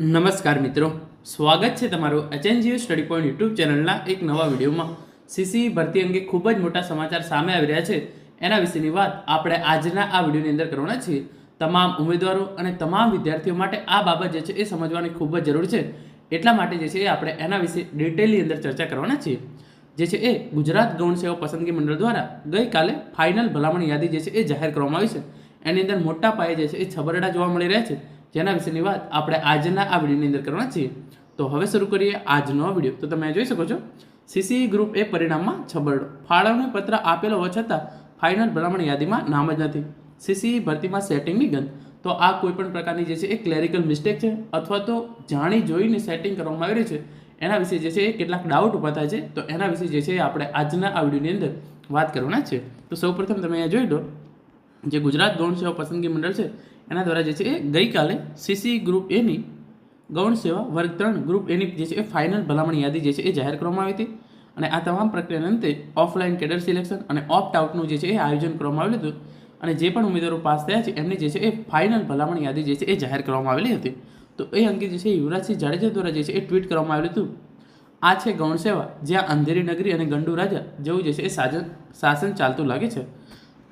નમસ્કાર મિત્રો. સ્વાગત છે તમારું એચએનજીઓ સ્ટડી પોઈન્ટ યુટ્યુબ ચેનલના એક નવા વિડીયોમાં. સીસી ભરતી અંગે ખૂબ જ મોટા સમાચાર સામે આવી રહ્યા છે. એના વિશેની વાત આપણે આજના આ વિડીયોની અંદર કરવાના છીએ. તમામ ઉમેદવારો અને તમામ વિદ્યાર્થીઓ માટે આ બાબત જે છે એ સમજવાની ખૂબ જ જરૂર છે. એટલા માટે જે છે એ આપણે એના વિશે ડિટેલની અંદર ચર્ચા કરવાના છીએ. જે છે એ ગુજરાત ગૌણ સેવા પસંદગી મંડળ દ્વારા ગઈકાલે ફાઇનલ ભલામણ યાદી જે છે એ જાહેર કરવામાં આવી છે. એની અંદર મોટા પાયે જે છે એ છબરડા જોવા મળી રહ્યા છે. જેના વિશેની વાત આપણે આજના આ વિડીયોની અંદર કરવાના છીએ. તો હવે શરૂ કરીએ આજનો વીડિયો. તો તમે જોઈ શકો છો સીસી ગ્રુપ એ પરિણામમાં છબરડો. ફાળવણી પત્ર આપેલો હોવા છતાં ફાઇનલ ભલામણ યાદીમાં નામ જ નથી. સીસી ભરતીમાં સેટિંગની ગંધ. તો આ કોઈપણ પ્રકારની જે છે એ ક્લેરિકલ મિસ્ટેક છે અથવા તો જાણી જોઈને સેટિંગ કરવામાં આવી રહ્યું છે, એના વિશે જે છે એ કેટલાક ડાઉટ ઊભા થાય છે. તો એના વિશે જે છે આપણે આજના આ વિડીયોની અંદર વાત કરવાના છે. તો સૌપ્રથમ તમે અહીંયા જોઈ લો, જે ગુજરાત ગૌણ સેવા પસંદગી મંડળ છે એના દ્વારા જે છે એ ગઈકાલે સીસી ગ્રુપ એની ગૌણ સેવા વર્ગ ત્રણ ગ્રુપ એની જે છે એ ફાઇનલ ભલામણ યાદી જે છે એ જાહેર કરવામાં આવી હતી. અને આ તમામ પ્રક્રિયાના અંતે ઓફલાઈન કેડર સિલેક્શન અને ઓપ્ટ આઉટનું જે છે એ આયોજન કરવામાં આવેલું હતું. અને જે પણ ઉમેદવારો પાસ થયા છે, એમની જે છે એ ફાઇનલ ભલામણ યાદી જે છે એ જાહેર કરવામાં આવેલી હતી. તો એ અંગે જે છે યુવરાજસિંહ જાડેજા દ્વારા જે છે એ ટ્વીટ કરવામાં આવેલું હતું. આ છે ગૌણ સેવા, જ્યાં અંધેરી નગરી અને ગંડુ રાજા જેવું જે છે એ સાજન, શાસન ચાલતું લાગે છે.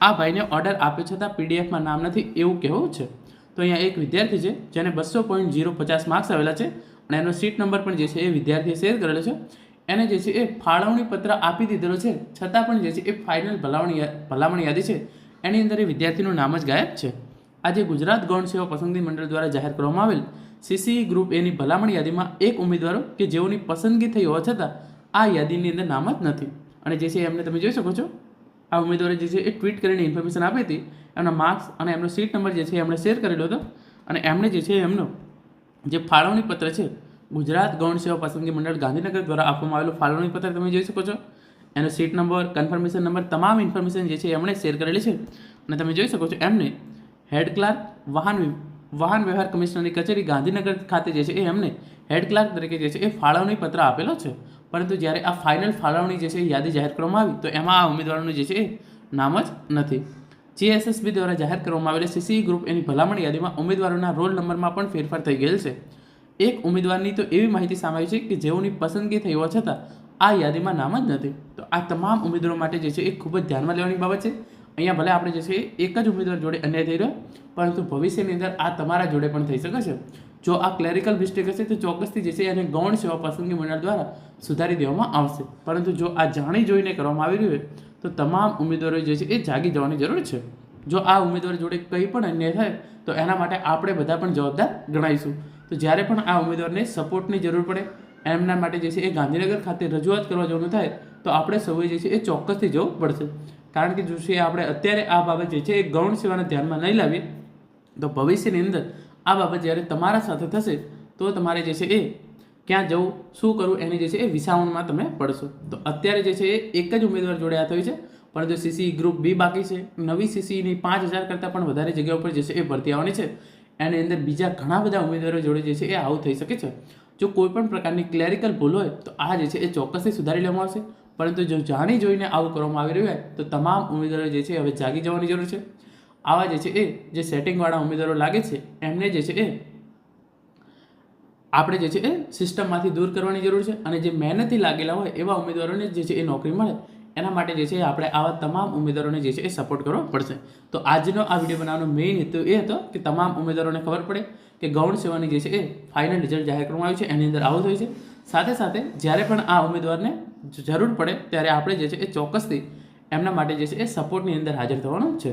આ ભાઈને ઓર્ડર આપ્યો છતાં પીડીએફમાં નામ નથી એવું કહેવું છે. તો અહીંયા એક વિદ્યાર્થી છે, જેને બસો પોઈન્ટ જીરો પચાસ માર્ક્સ આવેલા છે અને એનો સીટ નંબર પણ જે છે એ વિદ્યાર્થીએ શેર કરેલો છે. એને જે છે એ ફાળવણી પત્ર આપી દીધેલો છે, છતાં પણ જે છે એ ફાઇનલ ભલાવણી ભલામણ યાદી છે. એની અંદર એ વિદ્યાર્થીનું નામ જ ગાયબ છે. આજે ગુજરાત ગૌણ સેવા પસંદગી મંડળ દ્વારા જાહેર કરવામાં આવેલ સીસી ગ્રુપ એની ભલામણ યાદીમાં એક ઉમેદવારો કે જેઓની પસંદગી થઈ હોવા છતાં આ યાદીની અંદર નામ જ નથી. અને જે છે એમને તમે જોઈ શકો છો આ ઉમેદવારે જે છે એ ટ્વીટ કરીને ઇન્ફોર્મેશન આપી હતી. એમના માર્ક્સ અને એમનો સીટ નંબર જે છે એમણે શેર કરેલો હતો. અને એમણે જે છે એમનો જે ફાળવણી પત્ર છે, ગુજરાત ગૌણ સેવા પસંદગી મંડળ ગાંધીનગર દ્વારા આપવામાં આવેલું ફાળવણી પત્ર તમે જોઈ શકો છો. એનો સીટ નંબર કન્ફર્મેશન નંબર તમામ ઇન્ફોર્મેશન જે છે એમણે શેર કરેલી છે. અને તમે જોઈ શકો છો એમને હેડ ક્લાર્ક વાહન વાહન વ્યવહાર કમિશનરની કચેરી ગાંધીનગર ખાતે જે છે એ એમને હેડ ક્લાર્ક તરીકે જે છે એ ફાળવણી પત્ર આપેલો છે. પરંતુ જ્યારે આ ફાઇનલ ફાળવણી જે છે યાદી જાહેર કરવામાં આવી, તો એમાં આ ઉમેદવારોનું જે છે નામ જ નથી. જીએસએસબી દ્વારા જાહેર કરવામાં આવેલી સીસી ગ્રુપ એની ભલામણ યાદીમાં ઉમેદવારોના રોલ નંબરમાં પણ ફેરફાર થઈ ગયેલ છે. એક ઉમેદવારની તો એવી માહિતી સામે આવી છે કે જેઓની પસંદગી થઈ હોવા છતાં આ યાદીમાં નામ જ નથી. તો આ તમામ ઉમેદવારો માટે જે છે એ ખૂબ જ ધ્યાનમાં લેવાની બાબત છે. અહીંયા ભલે આપણે જે છે એક જ ઉમેદવાર જોડે અન્યાય થઈ રહ્યો, પરંતુ ભવિષ્યની અંદર આ તમારા જોડે પણ થઈ શકે છે. જો આ ક્લેરિકલ મિસ્ટેક હશે તો ચોક્કસથી જે છે એને ગૌણ સેવા પસંદગી મંડળ દ્વારા સુધારી દેવામાં આવશે. પરંતુ જો આ જાણી જોઈને કરવામાં આવી રહ્યું હોય, તો તમામ ઉમેદવારો જે છે એ જાગી જવાની જરૂર છે. જો આ ઉમેદવાર જોડે કંઈ પણ અન્યાય થાય, તો એના માટે આપણે બધા પણ જવાબદાર ગણાઈશું. તો જ્યારે પણ આ ઉમેદવારને સપોર્ટની જરૂર પડે, એમના માટે જે છે એ ગાંધીનગર ખાતે રજૂઆત કરવા જવાનું થાય, તો આપણે સૌએ જે છે એ ચોક્કસથી જવું પડશે. કારણ કે જો છે આપણે અત્યારે આ બાબત જે છે એ ગૌણ સેવાને ધ્યાનમાં નહીં લાવીએ, તો ભવિષ્યની અંદર આ બાબત જ્યારે તમારા સાથે થશે, તો તમારે જે છે એ ક્યાં જવું, શું કરવું, એની જે છે એ વિસાવણમાં તમે પડશો. તો અત્યારે જે છે એ એક જ ઉમેદવાર જોડે થયું છે પરંતુ સીસી ગ્રુપ બી બાકી છે, નવી સીસીની પાંચ હજાર કરતાં પણ વધારે જગ્યાઓ પર જે છે એ ભરતી આવવાની છે. એની અંદર બીજા ઘણા બધા ઉમેદવારો જોડે જે છે એ આવું થઈ શકે છે. જો કોઈ પણ પ્રકારની ક્લેરિકલ ભૂલ હોય, તો આ જે છે એ ચોક્કસથી સુધારી લેવામાં આવશે. પરંતુ જો જાણી જોઈને આવું કરવામાં આવી રહ્યું હોય, તો તમામ ઉમેદવારો જે છે હવે જાગી જવાની જરૂર છે. આવા જે છે એ જે સેટિંગવાળા ઉમેદવારો લાગે છે, એમને જે છે એ આપણે જે છે એ સિસ્ટમમાંથી દૂર કરવાની જરૂર છે અને જે મહેનતથી લાગેલા હોય એવા ઉમેદવારોને જે છે એ નોકરી મળે, એના માટે જે છે આપણે આવા તમામ ઉમેદવારોને જે છે એ સપોર્ટ કરવો પડશે. તો આજનો આ વીડિયો બનાવવાનો મેઇન હેતુ એ હતો કે તમામ ઉમેદવારોને ખબર પડે કે ગૌણ સેવાની જે છે એ ફાઇનલ રિઝલ્ટ જાહેર કરવામાં આવ્યું છે, એની અંદર આવું થયું છે. સાથે સાથે જ્યારે પણ આ ઉમેદવારને જરૂર પડે ત્યારે આપણે જે છે એ ચોક્કસથી એમના માટે જે છે એ સપોર્ટની અંદર હાજર થવાનું છે.